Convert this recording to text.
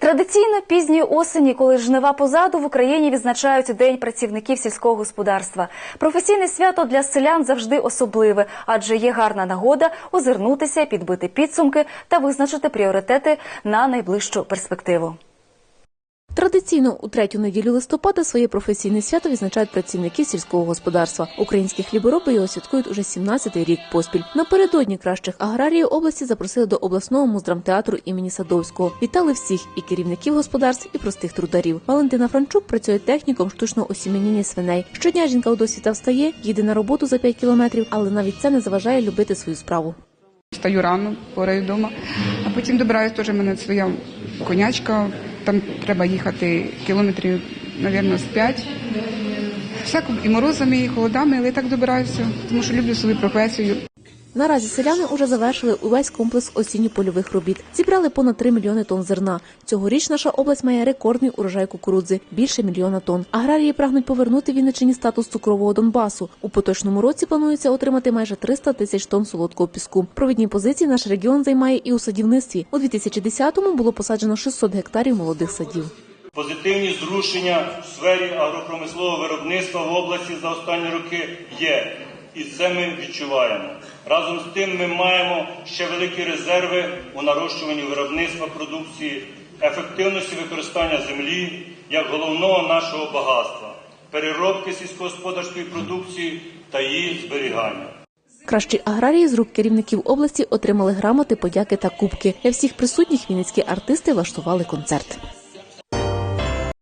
Традиційно пізньої осені, коли жнива позаду, в Україні відзначають День працівників сільського господарства. Професійне свято для селян завжди особливе, адже є гарна нагода озирнутися, підбити підсумки та визначити пріоритети на найближчу перспективу. Традиційно у третю неділю листопада своє професійне свято відзначають працівники сільського господарства. Українські хлібороби його святкують уже 17-й рік поспіль. Напередодні кращих аграріїв області запросили до обласного муздрамтеатру імені Садовського. Вітали всіх і керівників господарств, і простих трударів. Валентина Франчук працює техніком штучного осіменіння свиней. Щодня жінка у досвіта встає, їде на роботу за 5 кілометрів, але навіть це не заважає любити свою справу. Встаю рано, пораю вдома, а потім добираюсь теж мене своя конячка. Там треба їхати кілометрів, мабуть, з п'ять. Всяко і морозами, і холодами, але я так добираюся, тому що люблю свою професію. Наразі селяни уже завершили увесь комплекс осінньо-польових робіт. Зібрали понад 3 мільйони тонн зерна. Цьогоріч наша область має рекордний урожай кукурудзи – більше мільйона тонн. Аграрії прагнуть повернути Вінниччині статус цукрового Донбасу. У поточному році планується отримати майже 300 тисяч тонн солодкого піску. Провідні позиції наш регіон займає і у садівництві. У 2010-му було посаджено 600 гектарів молодих садів. Позитивні зрушення в сфері агропромислового виробництва в області за останні роки є, і це ми відчуваємо. Разом з тим ми маємо ще великі резерви у нарощуванні виробництва продукції, ефективності використання землі як головного нашого багатства, переробки сільськогосподарської продукції та її зберігання. Кращі аграрії з рук керівників області отримали грамоти, подяки та кубки. Для всіх присутніх вінницькі артисти влаштували концерт.